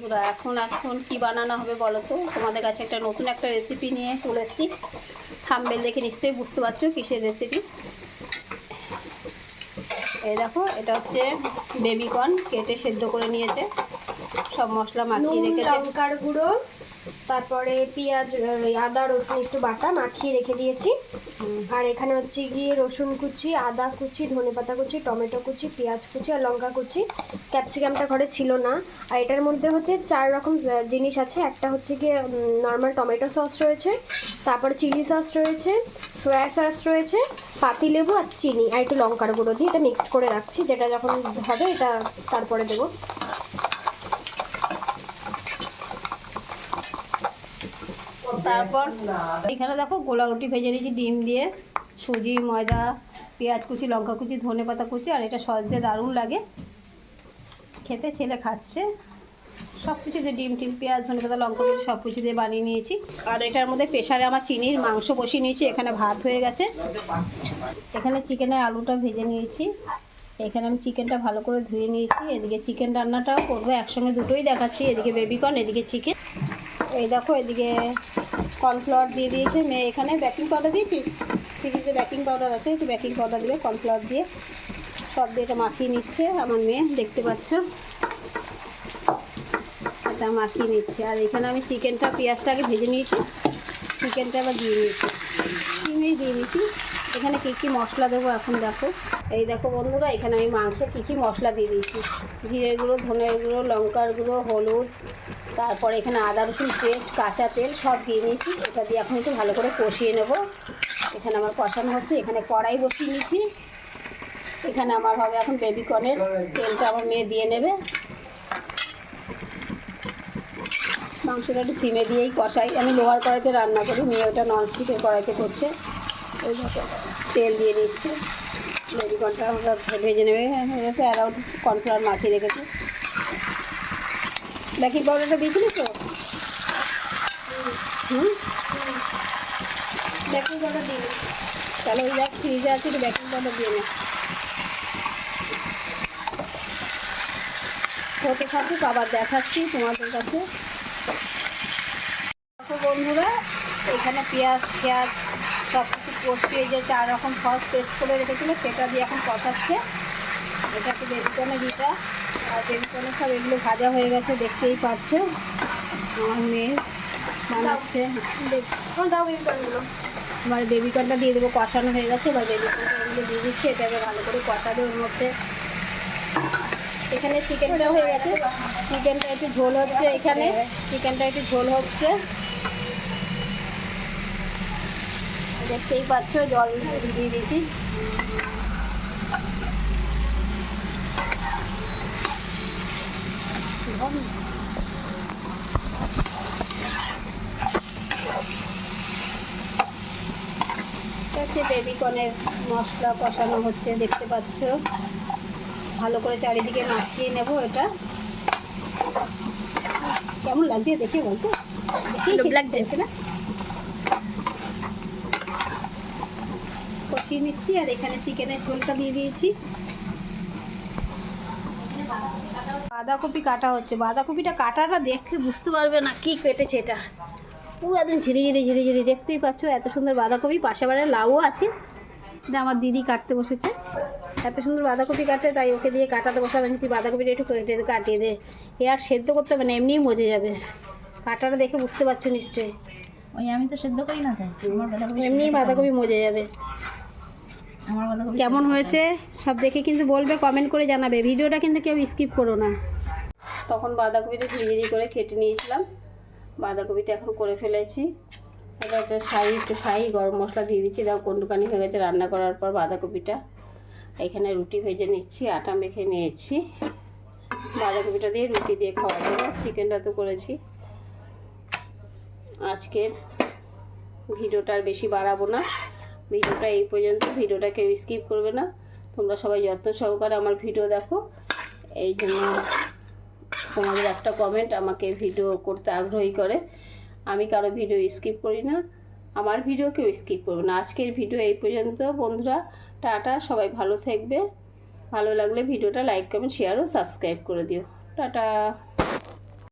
বন্ধুরা এখন এখন কি বানানো হবে বলো তো? তোমাদের কাছে একটা নতুন একটা রেসিপি নিয়ে চলে এসেছি। থাম্বেল দেখে নিশ্চয়ই বুঝতে পারছ কিসের রেসিপি এই দেখো এটা হচ্ছে বেবিকর্ন কেটে সেদ্ধ করে নিয়েছে। সব মশলা মাখিয়ে রেখেছে। লঙ্কার গুঁড়ো তারপরে পেঁয়াজ আদা, রসুন একটু বাটা মাখিয়ে রেখে দিয়েছি। আর এখানে হচ্ছে গিয়ে রসুন কুচি, আদা কুচি ধনেপাতা কুচি, টমেটো কুচি, পেঁয়াজ কুচি আর লঙ্কা কুচি। ক্যাপসিকামটা ঘরে ছিল না। আর এটার মধ্যে হচ্ছে চার রকম জিনিস আছে। একটা হচ্ছে গিয়ে নর্মাল টমেটো সস রয়েছে। তারপর চিলি সস রয়েছে, সয়া সস রয়েছে পাতিলেবু আর চিনি। আর একটু লঙ্কার গুঁড়ো দিয়ে এটা মিক্সড করে রাখছি। যেটা যখন হবে এটা তারপরে দেবো। তারপর এখানে দেখো গোলা রুটি ভেজে নিয়েছি, ডিম দিয়ে, সুজি, ময়দা, পেঁয়াজ কুচি, লঙ্কা কুচি, ধনে পাতা কুচি, আর এটা সস দিয়ে দারুণ লাগে। খেতে, ছেলে খাচ্ছে। সব কিছু দিয়ে ডিম, টিম, পেঁয়াজ, ধনে পাতা, লঙ্কা কুচি, সব কিছু দিয়ে বানিয়ে নিয়েছি। আর এটার মধ্যে প্রেশারে আমার চিনির মাংস বসিয়ে নিয়েছি, এখানে ভাত হয়ে গেছে। এখানে চিকেনের আলুটা ভেজে নিয়েছি। এখানে আমি চিকেনটা ভালো করে ধুয়ে নিয়েছি। এদিকে চিকেন রান্নাটাও করব, একসঙ্গে দুটোই দেখাচ্ছি। এদিকে বেবিকর্ন, এদিকে চিকেন। এই দেখো, এদিকে কর্নফ্লাওয়ার দিয়ে দিয়েছে। মেয়ে এখানে বেকিং পাউডার দিয়েছিস? ফ্রিজে বেকিং পাউডার আছে, একটু বেকিং পাউডার দিবে, কর্নফ্লাওয়ার দিয়ে। সব দিয়ে এটা মাখিয়ে নিচ্ছে আমার মেয়ে, দেখতে পাচ্ছ? এটা মাখিয়ে নিচ্ছে। আর এখানে আমি চিকেনটা পেঁয়াজটা আগে ভেজে নিয়েছি। চিকেনটা আবার দিয়ে নিয়েছি। ডিমেই দিয়ে নিয়েছি। এখানে কী কী মশলা দেবো এখন দেখো। এই দেখো বন্ধুরা, এখানে আমি মাংসে কী কী মশলা দিয়ে দিয়েছি। জিরে গুঁড়ো, ধনের গুঁড়ো, লঙ্কার গুঁড়ো, হলুদ তারপর এখানে আদা, রসুন, পেস্ট, কাঁচা তেল সব দিয়ে নিয়েছি। এটা দিয়ে এখন একটু ভালো করে কষিয়ে নেব। এখানে আমার কষানো হচ্ছে। এখানে কড়াই বসিয়ে নিয়েছি। এখানে আমার হবে এখন বেবিকর্নের তেলটা আমার মেয়ে দিয়ে নেবে। মাংসটা একটু সিমে দিয়েই কষাই। আমি লোহার কড়াইতে রান্না করি। মেয়ে ওটা ননস্টিকের কড়াইতে করছে। ওই তেল দিয়ে দিচ্ছে বেবিকর্নটা আমরা ভেজে নেবে। অ্যারাউন্ড কর্নফ্লাওয়ার মাখিয়ে রেখেছে। বেকিং পাউডারটা দিয়েছিলিস তো? হুম বেকিং পাউডার দিয়ে তাহলে ওই দেখ ফ্রিজে আছে, একটু বেকিং পাউডার দিয়ে নে। হতে থাকুক, আবার দেখাচ্ছি তোমাদের কাছে। বন্ধুরা, এখানে পেঁয়াজ পেঁয়াজ সব কিছু কষিয়ে যে চার রকম সস পেস্ট করে রেখেছিলো, সেটা দিয়ে এখন কষাচ্ছে এটা একটু বেবিকনের দিটা আর সব এগুলো ভাজা হয়ে গেছে দেখতেই পাচ্ছ। আমার মেয়ে বানাচ্ছে। এবার বেবিকনটা দিয়ে দেবো কষানো হয়ে গেছে। এবার বেবিকনটা দিয়ে দিচ্ছি এটাকে ভালো করে কষাবে ওর মধ্যে। এখানে চিকেনটা হয়ে গেছে। চিকেনটা একটু ঝোল হচ্ছে এখানে। চিকেনটা একটু ঝোল হচ্ছে। দেখতেই পাচ্ছ জল দিয়ে দিয়েছি। হচ্ছে বেবিকনের মশলা কষানো হচ্ছে দেখতে পাচ্ছ। ভালো করে চারিদিকে মাখিয়ে নেব এটা। কেমন লাগছে দেখে বলতো? লাগছে। না? কষিয়ে নিচ্ছি আর এখানে চিকেনের ঝোলটা দিয়ে দিয়েছি। বাঁধাকপি কাটা হচ্ছে। বাঁধাকপিটা কাটাটা দেখে বুঝতে পারবে না কি কেটেছে এটা। পুরো একদম ঝিরি ঝিরি ঝিরি ঝিরি দেখতেই পাচ্ছ এত সুন্দর বাঁধাকপি। পাশে বাড়ির লাউও আছে। এটা আমার দিদি কাটতে বসেছে। এত সুন্দর বাঁধাকপি কাটে তাই ওকে দিয়ে কাটাতে বসাবে তুই বাঁধাকপিটা একটু কেটে কাটিয়ে দে। এ আর সেদ্ধ করতে হবে না এমনিই মজে যাবে। কাটাটা দেখে বুঝতে পারছ নিশ্চয়ই। ওই আমি তো সেদ্ধ করি না তাই এমনিই বাঁধাকপি মজে যাবে। কেমন হয়েছে? সব দেখে কিন্তু বলবে কমেন্ট করে জানাবে। ভিডিওটা কিন্তু কেউ স্কিপ করো না। তখন বাঁধাকপিটা ঝিরিঝিরি করে কেটে নিয়েছিলাম। বাঁধাকপিটা এখন করে ফেলেছি। এটা হচ্ছে শাহি একটু শাহি গরম মশলা দিয়ে দিচ্ছি। দাও কোনটুকানি হয়ে গেছে রান্না করার পর বাঁধাকপিটা। এখানে রুটি ভেজে নিচ্ছি আটা মেখে নিয়েছি। বাঁধাকপিটা দিয়ে রুটি দিয়ে খাওয়া যাবে। চিকেনটা তো করেছি। আজকের ভিডিওটা আর বেশি বাড়াবো না। ভিডিওটা এই পর্যন্ত। ভিডিওটা কেউ স্কিপ করবে না। তোমরা সবাই যত্ন সহকারে আমার ভিডিও দেখো। এই জন্য তোমাদের একটা কমেন্ট আমাকে ভিডিও করতে আগ্রহী করে। আমি কারও ভিডিও স্কিপ করি না। আমার ভিডিও কেউ স্কিপ করবে না। আজকের ভিডিও এই পর্যন্ত, বন্ধুরা। টাটা, সবাই ভালো থাকবে। ভালো লাগলে ভিডিওটা লাইক কমেন্ট শেয়ার ও সাবস্ক্রাইব করে দিও। টাটা।